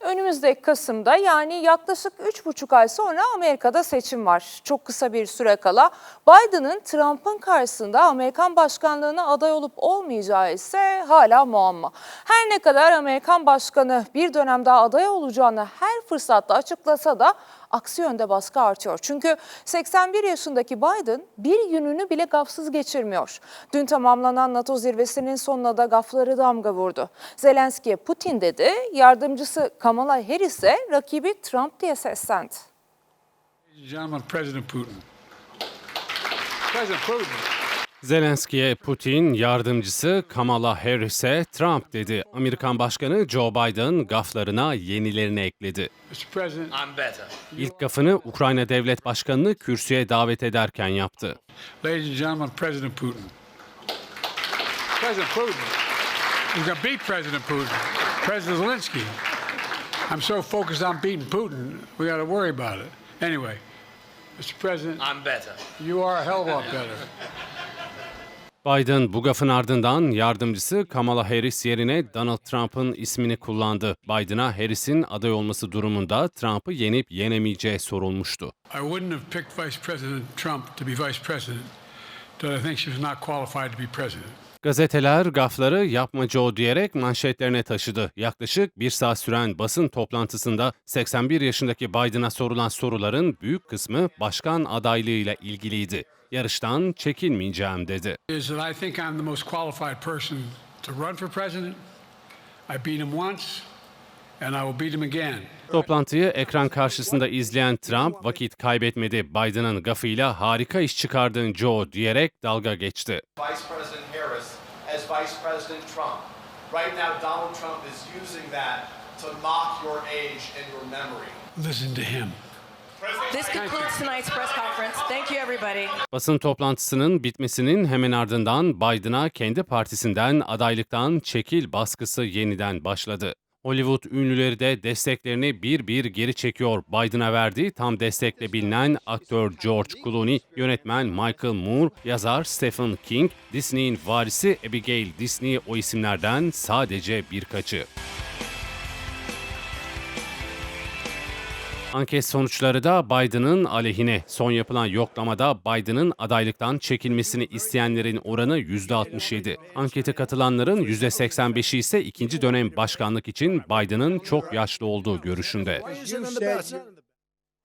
Önümüzdeki Kasım'da yani yaklaşık 3,5 ay sonra Amerika'da seçim var. Çok kısa bir süre kala Biden'ın Trump'ın karşısında Amerikan başkanlığına aday olup olmayacağı ise hala muamma. Her ne kadar Amerikan başkanı bir dönem daha aday olacağını her fırsatta açıklasa da aksi yönde baskı artıyor. Çünkü 81 yaşındaki Biden bir gününü bile gafsız geçirmiyor. Dün tamamlanan NATO zirvesinin sonuna da gafları damga vurdu. Zelenski'ye Putin dedi, yardımcısı Kamala Harris ise rakibi Trump diye seslendi. Gentlemen, President Putin. President Putin. Zelenski'ye Putin, yardımcısı Kamala Harris'e Trump dedi. Amerikan Başkanı Joe Biden gaflarına yenilerini ekledi. İlk gafını Ukrayna Devlet Başkanı'nı kürsüye davet ederken yaptı. ladies and gentlemen, President Putin. President Putin. We're going to beat President Putin. President Zelensky. I'm so focused on beating Putin, we got to worry about it. Anyway, Mr. President, I'm better. you are a hell of a lot better. Biden bu gafın ardından yardımcısı Kamala Harris yerine Donald Trump'ın ismini kullandı. Biden'a Harris'in aday olması durumunda Trump'ı yenip yenemeyeceği sorulmuştu. I wouldn't have picked Vice President Trump to be Vice President, that I think she was not qualified to be President. Gazeteler gafları yapma Joe diyerek manşetlerine taşıdı. Yaklaşık bir saat süren basın toplantısında 81 yaşındaki Biden'a sorulan soruların büyük kısmı başkan adaylığıyla ilgiliydi. Yarıştan çekinmeyeceğim dedi. is that I think I'm the most qualified person to run for president. I beat him once, and I will beat him again. Toplantıyı ekran karşısında izleyen Trump vakit kaybetmedi. Biden'ın gafıyla harika iş çıkardın Joe diyerek dalga geçti. Vice President Trump. Right now, Donald Trump is using that to mock your age and your memory. Listen to him. This concludes tonight's press conference. Thank you, everybody. Basın toplantısının bitmesinin hemen ardından Biden'a kendi partisinden adaylıktan çekil baskısı yeniden başladı. Hollywood ünlüleri de desteklerini bir bir geri çekiyor. Biden'a verdiği tam destekle bilinen aktör George Clooney, yönetmen Michael Moore, yazar Stephen King, Disney'in varisi Abigail Disney o isimlerden sadece birkaçı. Anket sonuçları da Biden'ın aleyhine. Son yapılan yoklamada Biden'ın adaylıktan çekilmesini isteyenlerin oranı %67. Ankete katılanların %85'i ise ikinci dönem başkanlık için Biden'ın çok yaşlı olduğu görüşünde.